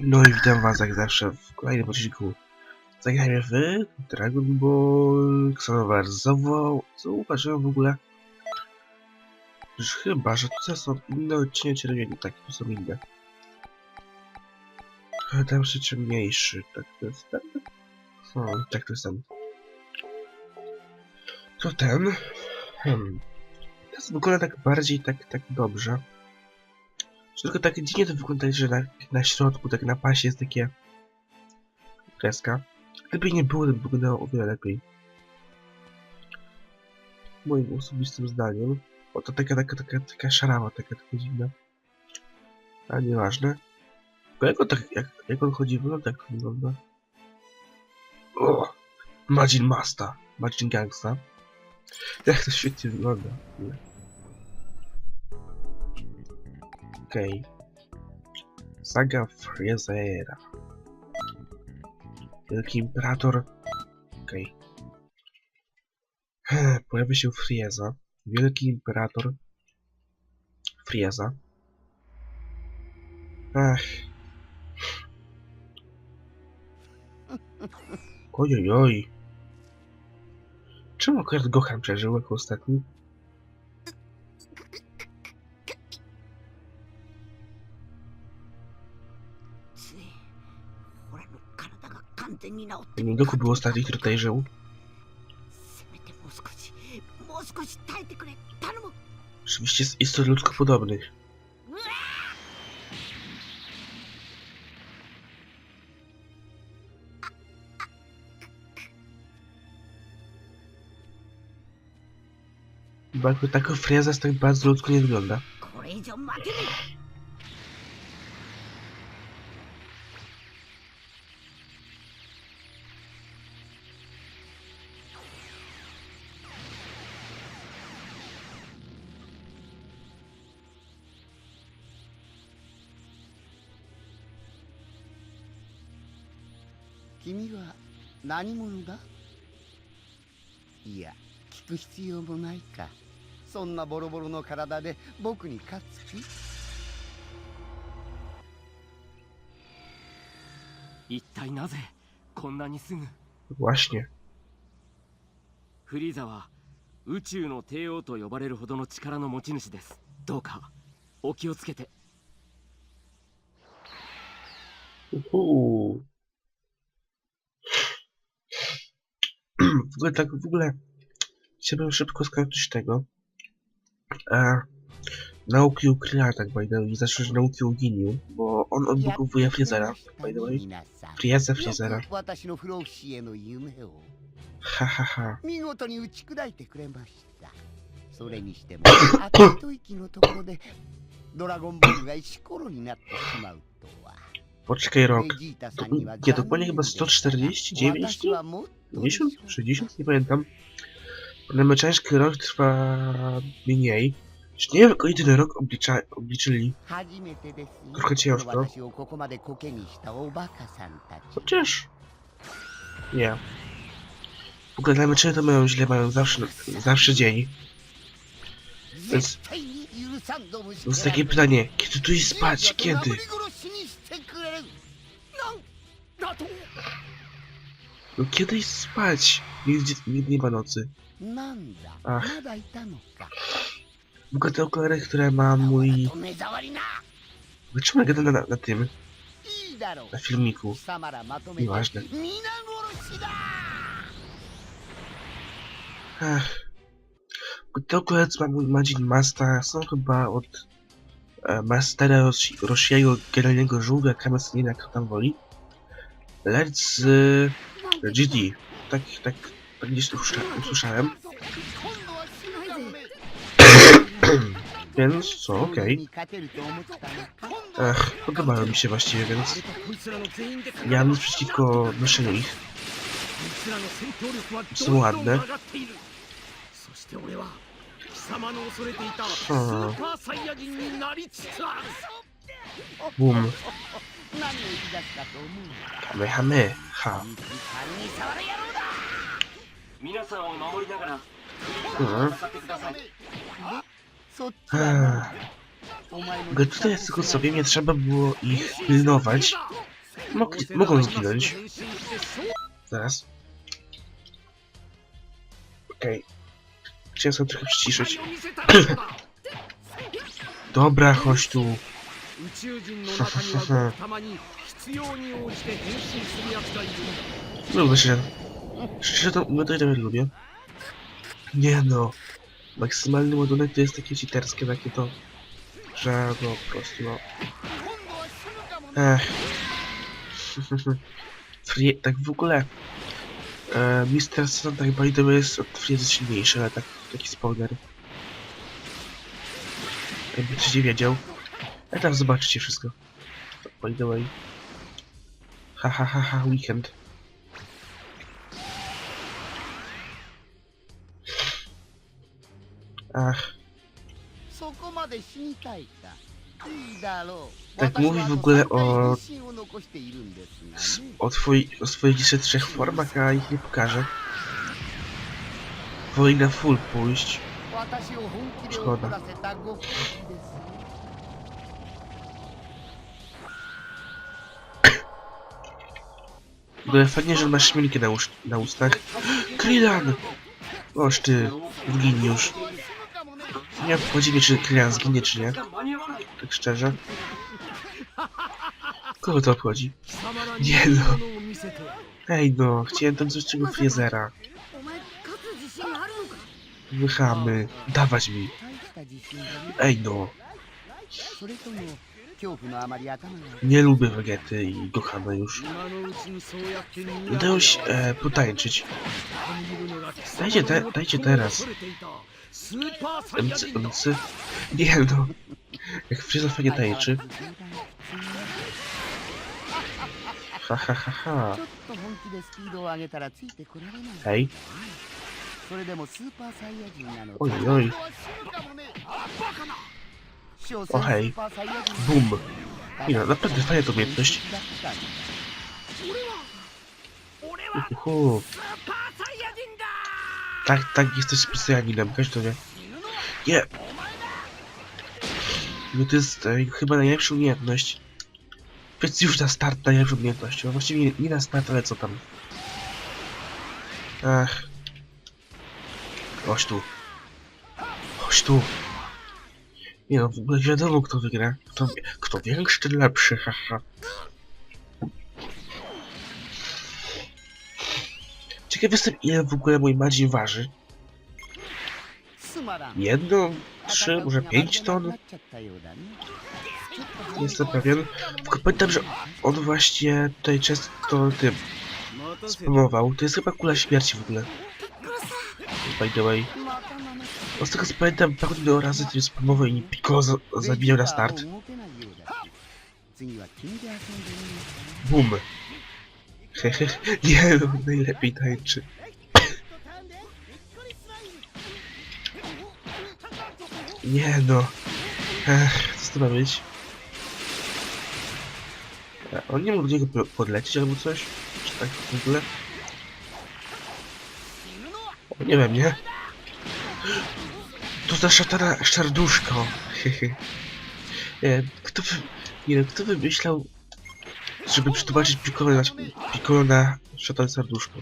No i witam was jak zawsze w kolejnym odcinku. Zagrajmy w Dragon Ball Xenoverse. Zauwa- Zauważyłem w ogóle, że chyba, że to są inne odcienie czerwieni, tak, to są inne. Ale Ten się mniejszy, tak to jest ten? No, tak to jest ten. To ten. Hmm. Teraz wygląda tak bardziej, tak, tak dobrze. Tylko tak dziwnie to wygląda, że na, na środku, tak na pasie jest takie kreska. Gdyby nie było, to by wyglądało o wiele lepiej. Moim osobistym zdaniem. Bo to taka, taka, taka, taka szarawa, taka, taka dziwna. Ale nieważne. Tylko jak on, tak, jak, jak on chodzi, wygląda, jak to wygląda. O! Majin Masta. Majin Gangsta. Jak to świetnie wygląda. Nie. Okej. Saga Friezera. Wielki Imperator. Okej. Okay. Pojawia się Frieza. Wielki Imperator. Frieza. Ach. Ojojoj. Czemu akurat Gohan przeżył jako ostatni? Goku był ostatni, który tutaj żył. Oczywiście z istot ludzkopodobnych. Jakby taka freza z tak bardzo ludzko nie wygląda. 君は何者だ？いや聞く必要もないか。そんなボロボロの体で僕に勝つ気？一体なぜこんなにすぐ？Właśnie. フリーザは宇宙の帝王と呼ばれるほどの力の持ち主です。どうかお気をつけて。Uhu. W ogóle tak, w ogóle chciałbym szybko skończyć tego. E, nauki ukrycia, tak by the way, zacząć nauki o Giniu, bo on odbudowuje Freezera, by the way. 皆さん Frieza よ Freezera. く私の不老不死への夢を Ha ha ha. 見事に打ち砕いてくれましたそれにしてもあと一息のところでドラゴンボールが石ころになってしまうとは Poczekaj rok. To, nie, dokładnie chyba 149 50? 60? Nie pamiętam. Namyczański rok trwa mniej. Czy nie wiem, jedyny rok oblicza, obliczyli. Trochę ciężko. Chociaż... No nie. W ogóle namyczanie to mają źle, mają zawsze, zawsze dzień. Więc... Więc takie pytanie, kiedy tu iść spać? Kiedy? No kiedyś spać! Nigdy, nigdy nie ma nocy. Ach. Mogę te okulary, które ma mój... Dlaczego ja na, na, na tym? Na filmiku. Nieważne. Ach. Te okulary, co ma mój Majin Master, są chyba od... E, mastera Ros Rosiego, generalnego żółwia, Kamasenina, jak tam woli. Lecz z... GG. Tak, tak, tak gdzieś to usłyszałem. Więc co, okej. Okay. Ach, podobały mi się właściwie, więc... Nie mam nic przeciwko noszeniu ich. Są ładne. Hmm. Bum. の戦闘力はそうなんだどんどん上がっているそして俺は貴様の恐れていたスはあーパーサイヤ人になりつつある Boom. 何を言い出したと思う Hame, hame. Ha. いつ勘に触る野郎だ皆さんを守りながら Mhm. 戦ってくださいそっちはな Ech. お前の Bo tutaj z tego co wiem, nie trzeba było ich pilnować, Mogli, mogą zginąć. Zaraz. Okej. Chciałem sobie trochę przyciszyć. Dobra, chodź tu. 宇宙人の中にはごくたまに必要に応じて変身する奴がいる Lubię się. Szczerze to, no to ja nawet lubię. Nie no. Maksymalny ładunek to jest takie cheaterskie, takie to, że no po prostu no. Ech. Frie, tak w ogóle. E, Mister Sun tak by the way jest od Frieza silniejszy, ale tak, taki spoiler. Jakby ktoś nie wiedział. A tam zobaczycie wszystko. By the way. Ha ha ha ha, weekend. Ach. Tak mówi w ogóle o... o, twoi, o swoich dzisiaj trzech formach, a ich nie pokażę. Woli na full pójść. Szkoda. ogóle fajnie, że masz śmielki na, ust na ustach. Krylan! Oż ty, geniusz. Nie obchodzi mnie, czy Krylan zginie, czy nie. Tak szczerze. Kogo to obchodzi? Nie no. Ej no, chciałem tam coś czego Friezera. Wychamy. Dawać mi. Ej no. Nie lubię Vegety i kochamy już. Udało się e, potańczyć. Dajcie, te, dajcie teraz. MC, MC. Nie no. Jak Frieza nie tańczy. Ha ha ha ha. Hej. Oj, oj. O hej. Bum. Ja, no, naprawdę fajna to umiejętność. Uhu. Tak, tak, jesteś specjalinem, każdy wie. Nie! No to jest e, chyba najlepsza umiejętność. Więc już na start najlepszą umiejętnością. No właściwie nie, nie na start, ale co tam. Ach. Chodź tu. Chodź tu. Nie no, w ogóle wiadomo kto wygra. Kto, kto większy, lepszy, haha. Ciekaw jestem ile w ogóle mój madzi waży. Jedno, trzy, może pięć ton? Nie jestem pewien. Tylko pamiętam, że on właśnie tutaj często tym spamował. To jest chyba kula śmierci w ogóle. By the way. Bo z tego co pamiętam, tak Pachu do razy tym spamował i Piccolo za zabijał na start. Bum. Hehe, nie, no, najlepiej tańczy. Nie no. Ech, co to ma być? E, A On nie mógł do niego podlecieć albo coś? Czy tak w ogóle? O, nie wiem, nie? Za szatana serduszko. E, Kto. Nie wiem, kto wymyślał, żeby przetłumaczyć Piccolo na, Piccolo na szatan serduszko?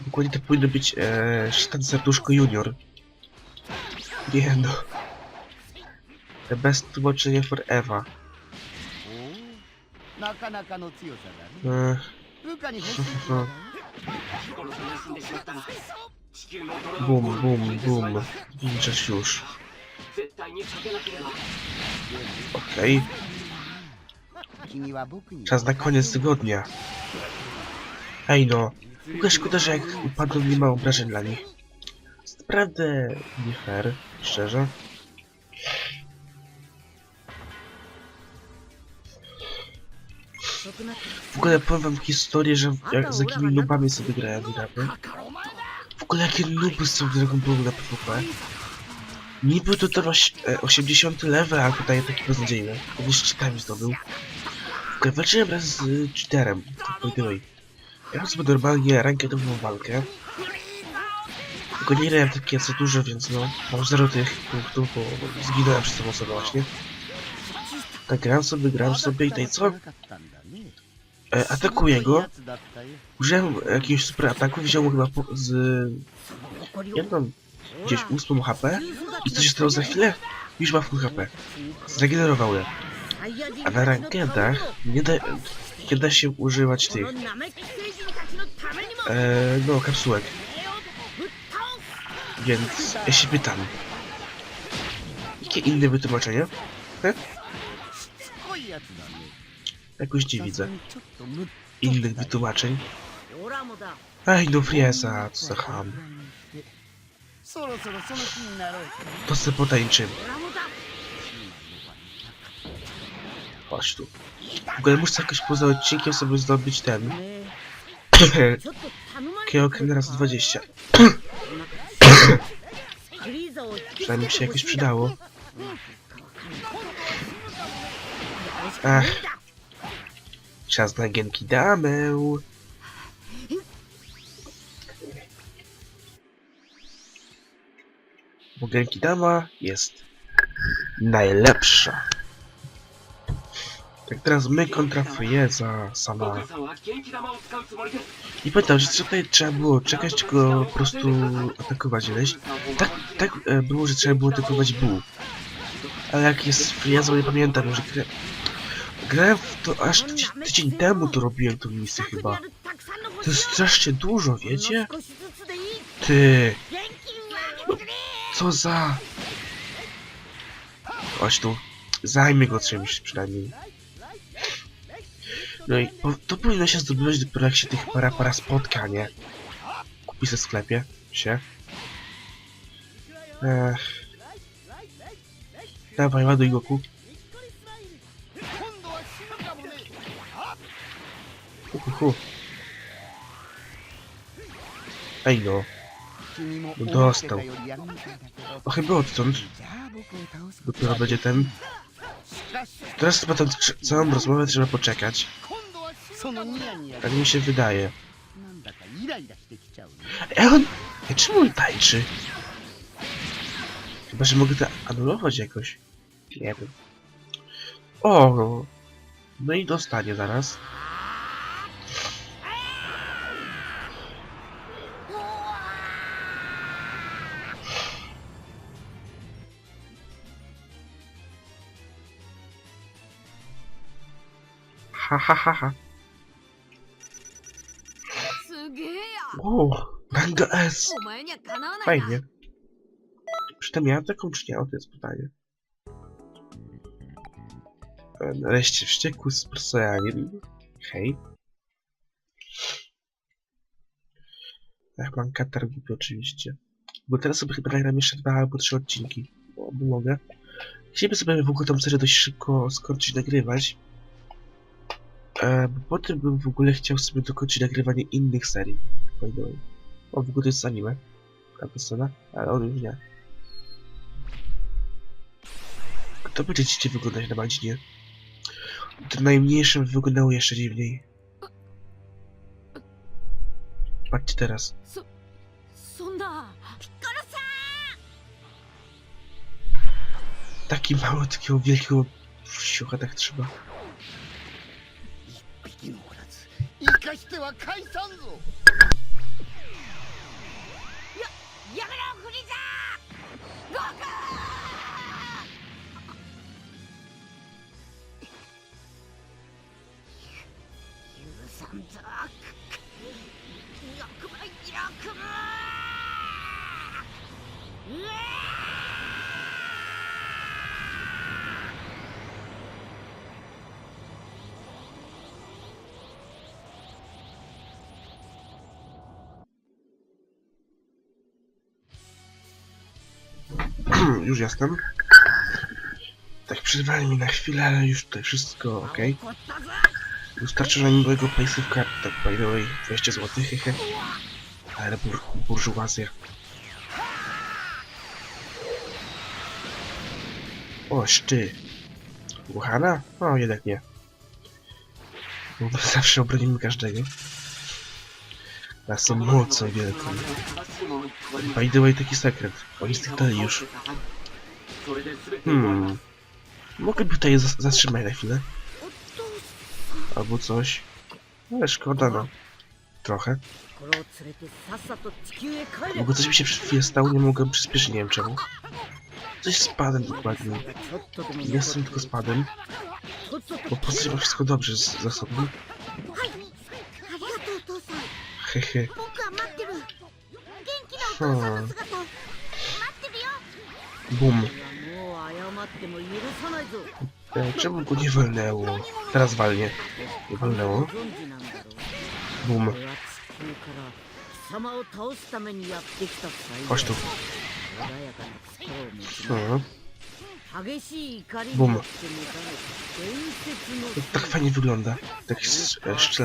Dokładnie to powinno być e, szatan serduszko junior. Nie no. The best tłumaczenie for Eva. Bum, bum, bum. Milczeć już. Okej. Czas na koniec tygodnia. Ej no, tylko szkoda, że jak upadł nie ma obrażeń dla nich. Naprawdę nie fair, szczerze. W ogóle powiem historię, że jak, z jakimi nubami sobie grałem, naprawdę ogóle jakie nuby są w Dragon Ballu na PvP. Niby to oś, e, 80 level, a tutaj taki beznadziejny. Kiedyś czytałem zdobył. Walczyłem raz z cheaterem, by the way. Ja mam sobie normalnie rankedową walkę. Tylko nie grałem takie co dużo, więc no, mam zero tych punktów, bo zginąłem przez tą osobę właśnie. Tak gram sobie, gram sobie i tutaj co? E, atakuję go. Użyłem jakiegoś super ataku, wziął mu chyba po, z... Jedną gdzieś 8 HP. I co się stało za chwilę? Już ma full HP. Zregenerował je. A na rankedach nie da, nie da się używać tych... E, no, kapsułek. Więc ja się pytam. Jakie inne wytłumaczenie? He? Jakoś nie widzę innych wytłumaczeń. Ej, do friesa, co za ham. To se potańczymy. Patrz tu. W ogóle muszę jakoś poza odcinkiem sobie zdobyć ten... Kyoken raz 20. Przynajmniej mi się jakieś przydało. Ach. Czas na Genki Damę. Bo Genki Dama jest najlepsza. Tak teraz my kontra Frieza sama. I pytam, że tutaj trzeba było czekać, czy go po prostu atakować leś. Tak, tak e, było, że trzeba było atakować Bu. Ale jak jest Frieza, nie pamiętam, że Grałem to aż tydzień, temu to robiłem to miejsce chyba. To jest strasznie dużo, wiecie? Ty! No, co za... Chodź tu. Zajmie go czymś przynajmniej. No i to powinno się zdobywać dopiero jak się tych para para spotka, nie? Kupi ze sklepie się. Ech. Dawaj, ładuj Goku. Uhu. Ej no. no dostał. No chyba odtąd. Dopiero będzie ten... Teraz chyba tę całą rozmowę trzeba poczekać. Tak mi się wydaje. Ej, on... Ej, czemu on tańczy? Chyba, że mogę to anulować jakoś. Nie wiem. O! No i dostanie zaraz. Ha ha ha ha. O, ranga S. Fajnie. Czy to miałem taką czy nie? O, to jest pytanie. E, nareszcie wściekły z Persejanin. Hej. Ach, mam katar głupi oczywiście. Bo teraz sobie chyba nagram jeszcze dwa albo trzy odcinki. Bo mogę. Chcieliby sobie w ogóle tą serię dość szybko skończyć nagrywać. E, po tym bym w ogóle chciał sobie dokończyć nagrywanie innych serii. By the way. On w ogóle to jest anime. Ale on już nie. To będzie dziwnie wyglądać na madzinie. To najmniejszym wyglądało jeszcze dziwniej. Patrzcie teraz. Taki mały, takiego wielkiego w siucha tak trzeba. しては返さんぞ。んやめろフリーザー!ゴク!許さんぞ欲張り欲張うわ już jestem. Tak przerwali mi na chwilę, ale już tutaj wszystko ok. Wystarczyło mi mojego pejsu w kartę, tak by the way, 200 zł, hehe. Ale bur burżuazja. Oś ty. Buchana? No, jednak nie. Bo zawsze obronimy każdego. Na są mocą wielką. By the way, taki sekret. Oni styknęli już. Hmm. Mogę tutaj zatrzymać na chwilę. Albo coś. Ale szkoda no. Trochę. Mogę coś mi się przed stało, nie mogę przyspieszyć, nie wiem czemu. Coś spadłem dokładnie. Jestem tylko spadłem. Bo po prostu wszystko dobrze z, za sobą. Hehe. はあ Bum. E, czemu go nie walnęło? Teraz walnie. Nie walnęło. Bum. Chodź tu. Hmm. Bum. Tak fajnie wygląda. Tak z, e, z.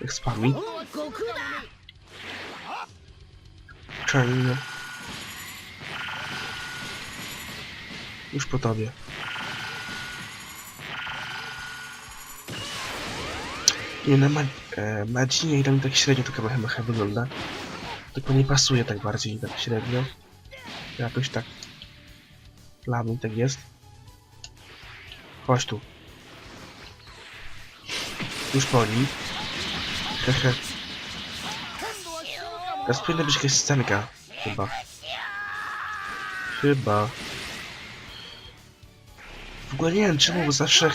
Tak z pami. だ Czarny. Już po tobie. Nie, na ma e, Madzinie i tam tak średnio to Kamehameha wygląda. Tylko nie pasuje tak bardziej, tak średnio. Jakoś tak... Dla mnie tak jest. Chodź tu. Już po nim. Hehe. Teraz powinna być jakaś scenka. Chyba. Chyba. W ogóle nie wiem czemu, bo zawsze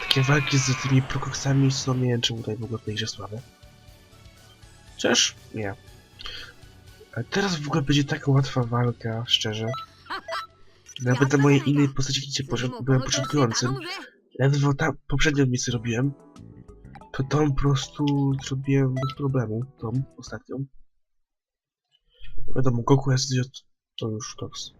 takie walki z tymi prokoksami są, nie wiem czemu tutaj w ogóle w tej grze słabe. Chociaż nie. A teraz w ogóle będzie taka łatwa walka, szczerze. Nawet na mojej innej postaci, gdzie byłem początkującym, ledwo tam poprzednią misję robiłem, to tą po prostu zrobiłem bez problemu, tą ostatnią. Wiadomo, Goku jest to już toks.